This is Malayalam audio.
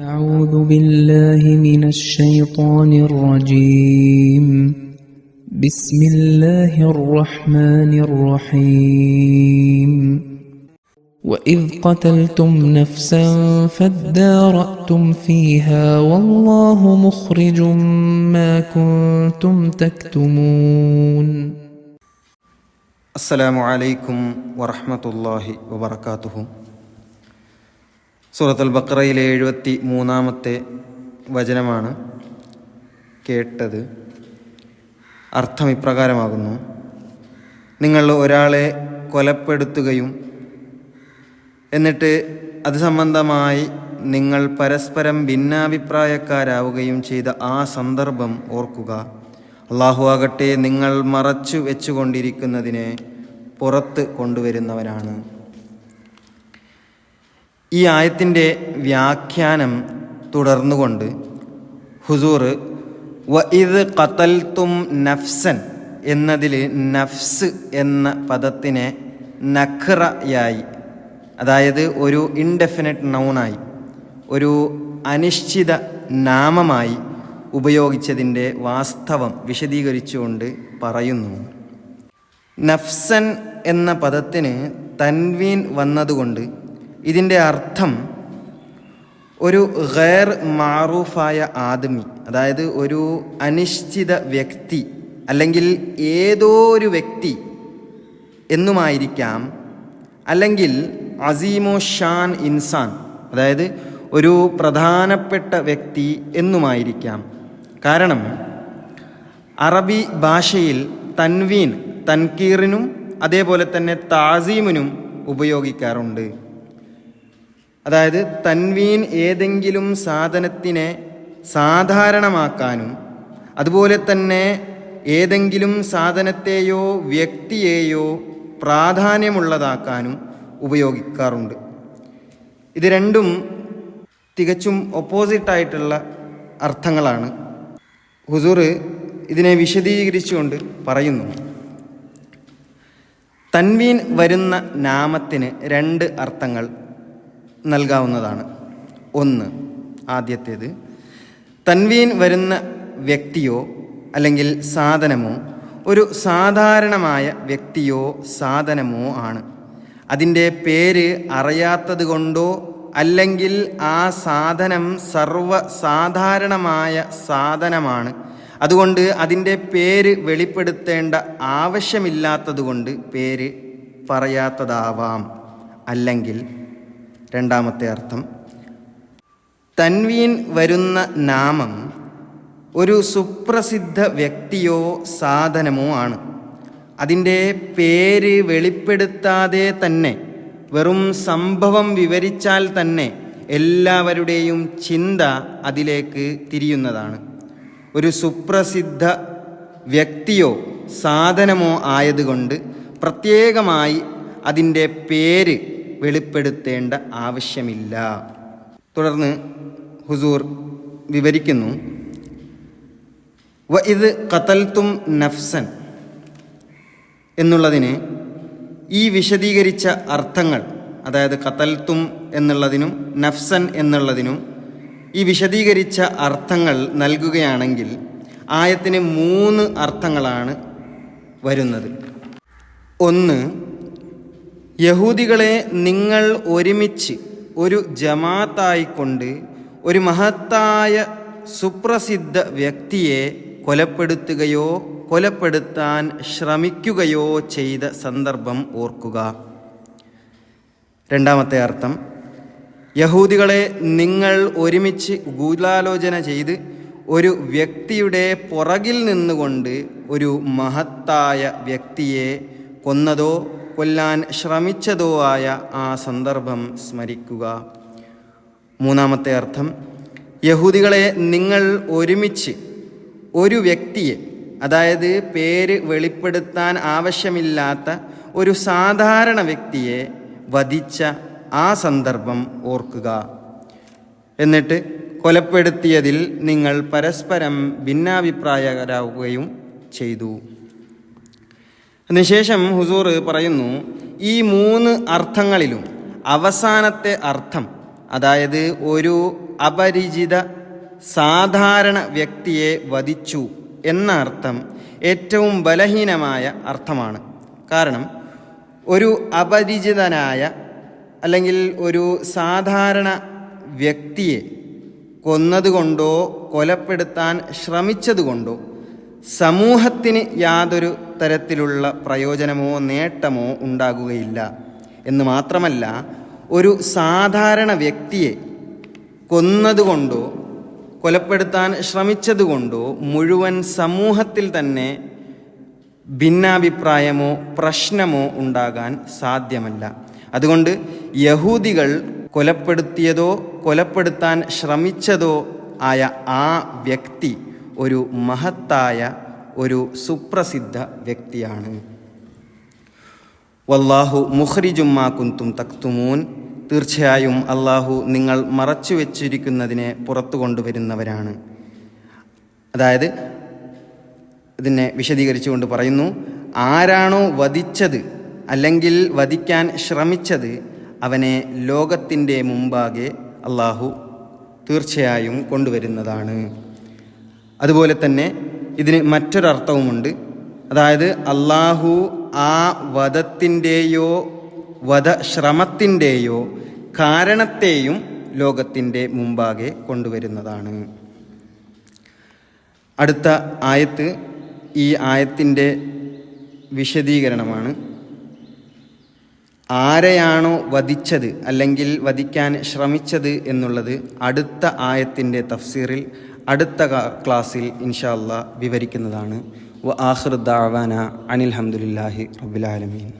أعوذ بالله من الشيطان الرجيم. بسم الله الرحمن الرحيم. وإذ قتلتم نفسا فادارأتم فيها والله مخرج ما كنتم تكتمون. السلام عليكم ورحمة الله وبركاته. സൂറത്തുൽ ബക്രയിലെ എഴുപത്തി മൂന്നാമത്തെ വചനമാണ് കേട്ടത്. അർത്ഥം ഇപ്രകാരമാകുന്നു. നിങ്ങൾ ഒരാളെ കൊലപ്പെടുത്തുകയും എന്നിട്ട് അത് സംബന്ധമായി നിങ്ങൾ പരസ്പരം ഭിന്നാഭിപ്രായക്കാരാവുകയും ചെയ്ത ആ സന്ദർഭം ഓർക്കുക. അള്ളാഹു ആകട്ടെ നിങ്ങൾ മറച്ചു വെച്ചുകൊണ്ടിരിക്കുന്നതിനെ പുറത്ത് കൊണ്ടുവരുന്നവനാണ്. ഈ ആയത്തിന്റെ വ്യാഖ്യാനം തുടർന്നുകൊണ്ട് ഹുസൂർ വ ഇത് കത്തൽത്തും നഫ്സൻ എന്നതിൽ നഫ്സ് എന്ന പദത്തിനെ നഖ്റയായി അതായത് ഒരു ഇൻഡെഫിനറ്റ് നൗണായി ഒരു അനിശ്ചിത നാമമായി ഉപയോഗിച്ചതിന്റെ വാസ്തവം വിശദീകരിച്ചുകൊണ്ട് പറയുന്നു. നഫ്സൻ എന്ന പദത്തിന് തൻവീൻ വന്നതുകൊണ്ട് ഇതിന്റെ അർത്ഥം ഒരു ഗൈർ മാറൂഫായ ആദമി അതായത് ഒരു അനിശ്ചിത വ്യക്തി അല്ലെങ്കിൽ ഏതോ ഒരു വ്യക്തി എന്നുമായിരിക്കാം. അല്ലെങ്കിൽ അസീമോ ഷാൻ ഇൻസാൻ അതായത് ഒരു പ്രധാനപ്പെട്ട വ്യക്തി എന്നുമായിരിക്കാം. കാരണം അറബി ഭാഷയിൽ തൻവീൻ തൻകീറിനും അതേപോലെ തന്നെ താസീമിനും ഉപയോഗിക്കാറുണ്ട്. അതായത് തൻവീൻ ഏതെങ്കിലും സാധനത്തിനെ സാധാരണമാക്കാനും അതുപോലെ തന്നെ ഏതെങ്കിലും സാധനത്തെയോ വ്യക്തിയെയോ പ്രാധാന്യമുള്ളതാക്കാനും ഉപയോഗിക്കാറുണ്ട്. ഇത് രണ്ടും തികച്ചും ഒപ്പോസിറ്റായിട്ടുള്ള അർത്ഥങ്ങളാണ്. ഹുസൂർ ഇതിനെ വിശദീകരിച്ചുകൊണ്ട് പറയുന്നു. തൻവീൻ വരുന്ന നാമത്തിന് രണ്ട് അർത്ഥങ്ങൾ. നൽകാവുന്നതാണ്. ഒന്ന് ആദ്യത്തേത് തൻവീൻ വരുന്ന വ്യക്തിയോ അല്ലെങ്കിൽ സാധനമോ ഒരു സാധാരണമായ വ്യക്തിയോ സാധനമോ ആണ്. അതിന്റെ പേര് അറിയാത്തത് കൊണ്ടോ അല്ലെങ്കിൽ ആ സാധനം സർവസാധാരണമായ സാധനമാണ്. അതുകൊണ്ട് അതിന്റെ പേര് വെളിപ്പെടുത്തേണ്ട ആവശ്യമില്ലാത്തതുകൊണ്ട് പേര് പറയാത്തതാവാം. അല്ലെങ്കിൽ രണ്ടാമത്തെ അർത്ഥം. തൻവീൻ വരുന്ന നാമം ഒരു സുപ്രസിദ്ധ വ്യക്തിയോ സാധനമോ ആണ്. അതിന്റെ പേര് വെളിപ്പെടുത്താതെ തന്നെ വെറും സംഭവം വിവരിച്ചാൽ തന്നെ എല്ലാവരുടെയും ചിന്ത അതിലേക്ക് തിരിയുന്നതാണ്. ഒരു സുപ്രസിദ്ധ വ്യക്തിയോ സാധനമോ ആയതുകൊണ്ട് പ്രത്യേകമായി അതിന്റെ പേര് വെളിപ്പെടുത്തേണ്ട ആവശ്യമില്ല. തുടർന്ന് ഹുസൂർ വിവരിക്കുന്നു. വ ഇത് കത്തൽത്തും നഫ്സൻ എന്നുള്ളതിന് ഈ വിശദീകരിച്ച അർത്ഥങ്ങൾ അതായത് കത്തൽത്തും എന്നുള്ളതിനും നഫ്സൻ എന്നുള്ളതിനും ഈ വിശദീകരിച്ച അർത്ഥങ്ങൾ നൽകുകയാണെങ്കിൽ ആയത്തിന് മൂന്ന് അർത്ഥങ്ങളാണ് വരുന്നത്. ഒന്ന് യഹൂദികളെ നിങ്ങൾ ഒരുമിച്ച് ഒരു ജമാത്തായിക്കൊണ്ട് ഒരു മഹത്തായ സുപ്രസിദ്ധ വ്യക്തിയെ കൊലപ്പെടുത്തുകയോ കൊലപ്പെടുത്താൻ ശ്രമിക്കുകയോ ചെയ്ത സന്ദർഭം ഓർക്കുക. രണ്ടാമത്തെ അർത്ഥം യഹൂദികളെ നിങ്ങൾ ഒരുമിച്ച് ഗൂഢാലോചന ചെയ്ത് ഒരു വ്യക്തിയുടെ പുറകിൽ നിന്നുകൊണ്ട് ഒരു മഹത്തായ വ്യക്തിയെ കൊന്നതോ കൊല്ലാൻ ശ്രമിച്ചതോ ആയ ആ സന്ദർഭം സ്മരിക്കുക. മൂന്നാമത്തെ അർത്ഥം യഹൂദികളെ നിങ്ങൾ ഒരുമിച്ച് ഒരു വ്യക്തിയെ അതായത് പേര് വെളിപ്പെടുത്താൻ ആവശ്യമില്ലാത്ത ഒരു സാധാരണ വ്യക്തിയെ വധിച്ച ആ സന്ദർഭം ഓർക്കുക. എന്നിട്ട് കൊലപ്പെടുത്തിയതിൽ നിങ്ങൾ പരസ്പരം ഭിന്നാഭിപ്രായകരാവുകയും ചെയ്തു. അതിനുശേഷം ഹുസൂർ പറയുന്നു ഈ മൂന്ന് അർത്ഥങ്ങളിലും അവസാനത്തെ അർത്ഥം അതായത് ഒരു അപരിചിത സാധാരണ വ്യക്തിയെ വധിച്ചു എന്ന അർത്ഥം ഏറ്റവും ബലഹീനമായ അർത്ഥമാണ്. കാരണം ഒരു അപരിചിതനായ അല്ലെങ്കിൽ ഒരു സാധാരണ വ്യക്തിയെ കൊന്നതുകൊണ്ടോ കൊലപ്പെടുത്താൻ ശ്രമിച്ചതുകൊണ്ടോ സമൂഹത്തിന് യാതൊരു തരത്തിലുള്ള പ്രയോജനമോ നേട്ടമോ ഉണ്ടാകുകയില്ല. എന്ന് മാത്രമല്ല ഒരു സാധാരണ വ്യക്തിയെ കൊന്നതുകൊണ്ടോ കൊലപ്പെടുത്താൻ ശ്രമിച്ചതുകൊണ്ടോ മുഴുവൻ സമൂഹത്തിൽ തന്നെ ഭിന്നാഭിപ്രായമോ പ്രശ്നമോ ഉണ്ടാകാൻ സാധ്യമല്ല. അതുകൊണ്ട് യഹൂദികൾ കൊലപ്പെടുത്തിയതോ കൊലപ്പെടുത്താൻ ശ്രമിച്ചതോ ആയ ആ വ്യക്തി ഒരു മഹത്തായ ഒരു സുപ്രസിദ്ധ വ്യക്തിയാണ്. വല്ലാഹു മുഖ്രിജുമ്മാ കുന്തും തക്തുമൂൻ. തീർച്ചയായും അള്ളാഹു നിങ്ങൾ മറച്ചു വെച്ചിരിക്കുന്നതിനെ പുറത്തു കൊണ്ടുവരുന്നവരാണ്. അതായത് ഇതിനെ വിശദീകരിച്ചുകൊണ്ട് പറയുന്നു ആരാണോ വധിച്ചത് അല്ലെങ്കിൽ വധിക്കാൻ ശ്രമിച്ചത് അവനെ ലോകത്തിന്റെ മുമ്പാകെ അള്ളാഹു തീർച്ചയായും കൊണ്ടുവരുന്നതാണ്. അതുപോലെ തന്നെ ഇതിന് മറ്റൊരർത്ഥവുമുണ്ട്. അതായത് അള്ളാഹു ആ വധത്തിന്റെയോ വധശ്രമത്തിന്റെയോ കാരണത്തെയും ലോകത്തിന്റെ മുമ്പാകെ കൊണ്ടുവരുന്നതാണ്. അടുത്ത ആയത്ത് ഈ ആയത്തിന്റെ വിശദീകരണമാണ്. ആരെയാണോ വധിച്ചത് അല്ലെങ്കിൽ വധിക്കാൻ ശ്രമിച്ചത് എന്നുള്ളത് അടുത്ത ആയത്തിന്റെ തഫ്സീറിൽ അടുത്ത ക്ലാസ്സിൽ ഇൻഷാല്ല വിവരിക്കുന്നതാണ്. വ ദഅവാന അനിൽ റബ്ബിൽ ആലമീൻ.